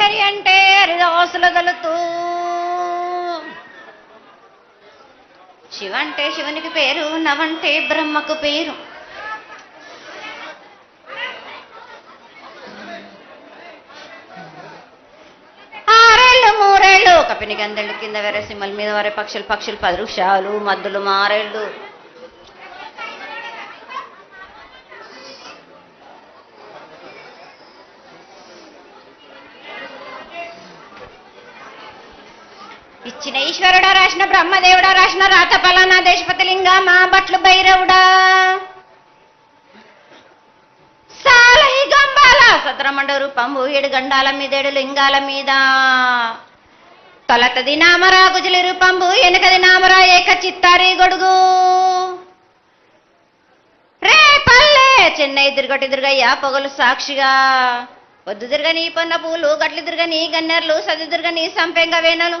హరి అంటే హరిదాసులు గలుతూ శివ అంటే శివునికి పేరు నవంటే బ్రహ్మకు పేరు. ఆరేళ్ళు మూరేళ్ళు కపిని గందెళ్ళు కింద వేరే వెరసింహల మీద వరే పక్షులు పక్షులు పదృశాలు మద్దులు మారేళ్ళు. బ్రహ్మదేవుడా రాసిన రాత పలానా దేశపతి లింగ మా బట్లు భైరవుడా. సాలహి గంబాల సద్రమండ రూపంబు ఏడు గండాల మీద ఏడు లింగాల మీద. తొలతది నామరా గుజలి రూపంబు వెనకది నామరా ఏక చిత్తారి గొడుగు. రే పల్లె చెన్నై దిర్గటి తిరగయ్యా పొగలు సాక్షిగా. పొద్దు తిరగని పొన్న పూలు గట్లు తిరగని గన్నెర్లు సది తిరగని సంపెంగ వేనలు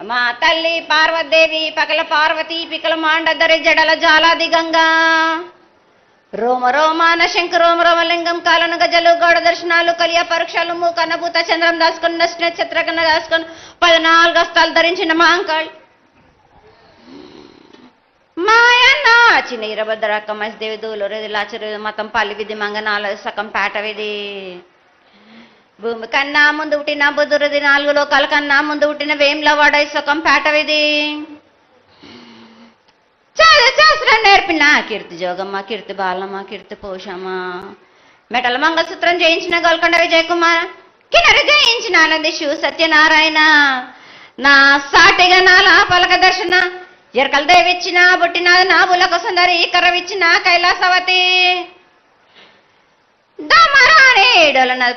మా తల్లి పార్వదేవి పకల పార్వతి పికల మాండదరి జడల జాలాది గంగా. రోమ రోమాన శంక రోమ రోమలింగం కాలను గజలు గౌడ దర్శనాలు కలియ పరుక్షాలు మూకన్నభూత చంద్రం దాసుకొని నష్ట నక్షత్రకన్న దాసుకొని పద్నాలుగు హస్తాలు ధరించిన మాంకాళ్ మాయన్న చిన్న ఇరభద్రక్క మసిదేవి దూలు లాచరు మతం పల్లి విధి మంగనాల సకం పేట విధి. భూమి కన్నా ముందు పుట్టిన బుధురది నాలుగు లోకాల కన్నా ముందు పుట్టిన వేంల సుఖం పేటవిది. చాలా శాస్త్రం నేర్పిన. కీర్తి జోగమ్మ కీర్తి బాలమ్మ కీర్తి పోషమ్మ. మెటల మంగళసూత్రం జయించిన గోల్కొండ విజయకుమార్ కుమార్ కిన్నరి జయించిన శివ సత్యనారాయణ. నా సాటిగా నాల పలక దర్శన ఎరకల దేవిచ్చిన బుట్టిన నా బులక సుందరి కర్రవిచ్చిన కైలాసవతి. దమరాని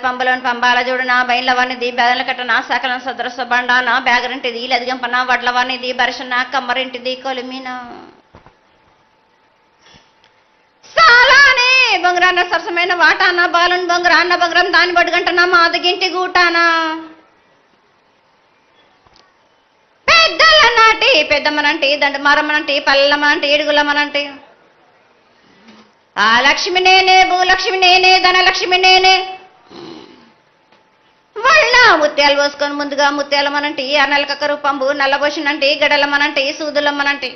పంబలోని పంబాల చూడు నా బయలవనిది బెదల కట్ట నా సకలం సదరస బండ నా బ్యాగరింటిది లదిగంపన వడ్లవనిది బరిషన కమ్మరింటిది కొలిమిన. సాలానే బొంగరాన్న సరసమైన వాటాన బాలుని బొంగరాన్న బొంగరం దాని బడుగంటన మాదగింటి గూటానా. పెద్దల నాటి పెద్దమ్మనంటి దండమారమ్మనంటి పల్లెమ్మనంటి ఏడుగులమ్మనంటి ఆ లక్ష్మి నేనే భూలక్ష్మి నేనే ధనలక్ష్మి నేనే. వాళ్ళ ముత్యాలు పోసుకొని ముందుగా ముత్యాలమనంటి ఆ నలకక్క రూపంబు నల్లబోసినంటి గడలమనంటి సూదులమ్మనంటి.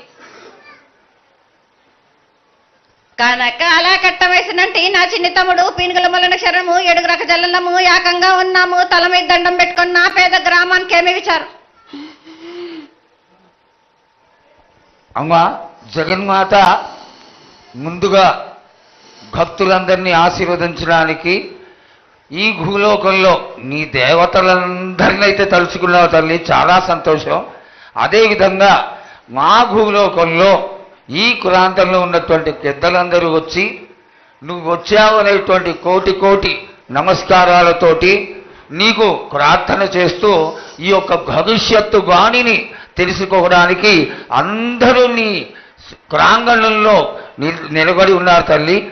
కనకాల కట్ట వేసినంటి నా చిన్ని తమ్ముడు పీనుగల మొలన శరణము ఏడుగు రక జల్లము ఏకంగా ఉన్నాము తల మీద దండం పెట్టుకున్న నా పేద గ్రామానికి ఏమి విచారం? అమ్మా జగన్మాత ముందుగా భక్తులందరినీ ఆశీర్వదించడానికి ఈ భూలోకంలో నీ దేవతలందరినైతే అయితే తలుచుకున్నావు తల్లి. చాలా సంతోషం. అదేవిధంగా మా భూలోకంలో ఈ ప్రాంతంలో ఉన్నటువంటి పెద్దలందరూ వచ్చి నువ్వు వచ్చావు అనేటువంటి కోటి కోటి నమస్కారాలతోటి నీకు ప్రార్థన చేస్తూ ఈ యొక్క భవిష్యత్తు వాణిని తెలుసుకోవడానికి అందరూ నీ ప్రాంగణంలో నిలబడి ఉన్నారు తల్లి.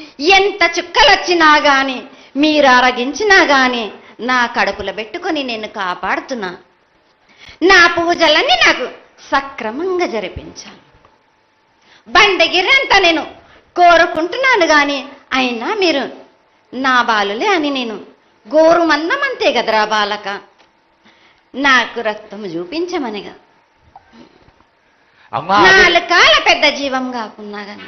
ఎంత చుక్కలు వచ్చినా గాని మీరు అరగించినా గాని నా కడుపులో పెట్టుకొని నేను కాపాడుతున్నా. నా పూజలన్నీ నాకు సక్రమంగా జరిపించాలి బండగిరంతా నేను కోరుకుంటున్నాను గాని అయినా మీరు నా బాలులే అని నేను గోరు మందం అంతే కదరా బాలక. నాకు రక్తం చూపించమనిగా. నాలుగు కాల పెద్ద జీవం కాకున్నా గాని.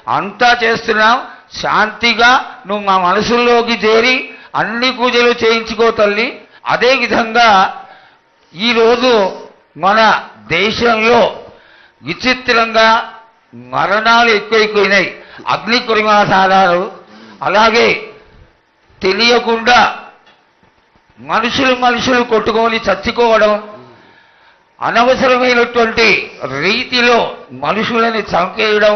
అంతా చేస్తున్నాం శాంతిగా నువ్వు మా మనసుల్లోకి చేరి అన్ని పూజలు చేయించుకో తల్లి. అదేవిధంగా ఈరోజు మన దేశంలో విచిత్రంగా మరణాలు ఎక్కువైపోయినాయి. అగ్ని కురిమాసాలు అలాగే తెలియకుండా మనుషులు మనుషులు కొట్టుకొని చచ్చిపోవడం అనవసరమైనటువంటి రీతిలో మనుషులని చంపేయడం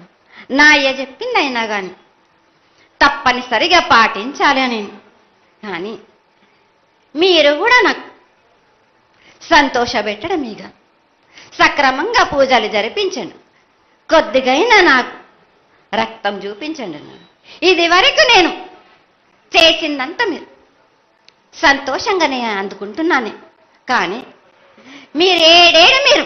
నా అయ్య చెప్పిందైనా కానీ తప్పనిసరిగా పాటించాలి అని కానీ మీరు కూడా నాకు సంతోషపెట్టడమేగా. సక్రమంగా పూజలు జరిపించండి కొద్దిగైనా నాకు రక్తం చూపించండి నాకు ఇది వరకు నేను చేసిందంతా మీరు సంతోషంగానే అందుకుంటున్నాను. కానీ మీరేడేడు మీరు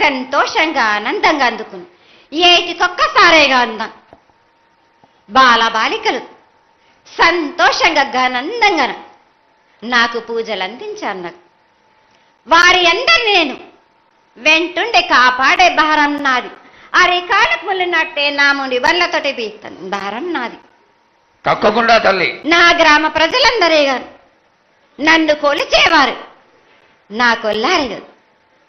సంతోషంగా ఆనందంగా అందుకుని. ఏటికొక్కసారేగా అందాం బాల బాలికలు సంతోషంగా ఘనందంగా నాకు పూజలు అందించారు నాకు వారి అందరిని నేను వెంటుండే కాపాడే భారం నాది. అరికాలకు ముళ్ళినట్టే నా ముడి వల్లతోటి బీక్తాను భారం నాది. తప్పకుండా తల్లి. నా గ్రామ ప్రజలందరే గారు నన్ను కొలిచేవారు. నా కొల్లారి గారు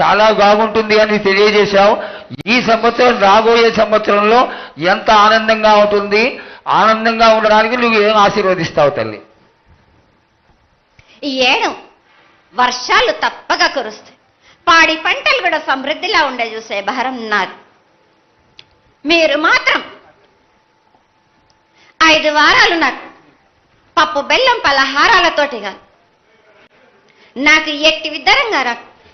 చాలా బాగుంటుంది అని తెలియజేశావు. ఈ సంవత్సరం రాబోయే సంవత్సరంలో ఎంత ఆనందంగా ఉంటుంది. ఆనందంగా ఉండడానికి నువ్వు ఏం ఆశీర్వదిస్తావు తల్లి? ఈ ఏడు వర్షాలు తప్పక కురుస్తాయి. పాడి పంటలు కూడా సమృద్ధిలా ఉండే చూసే భారం నాది. మీరు మాత్రం ఐదు వారాలు నాకు పప్పు బెల్లం పలహారాలతోటి కాదు. నాకు ఎట్టి విధంగా నాకు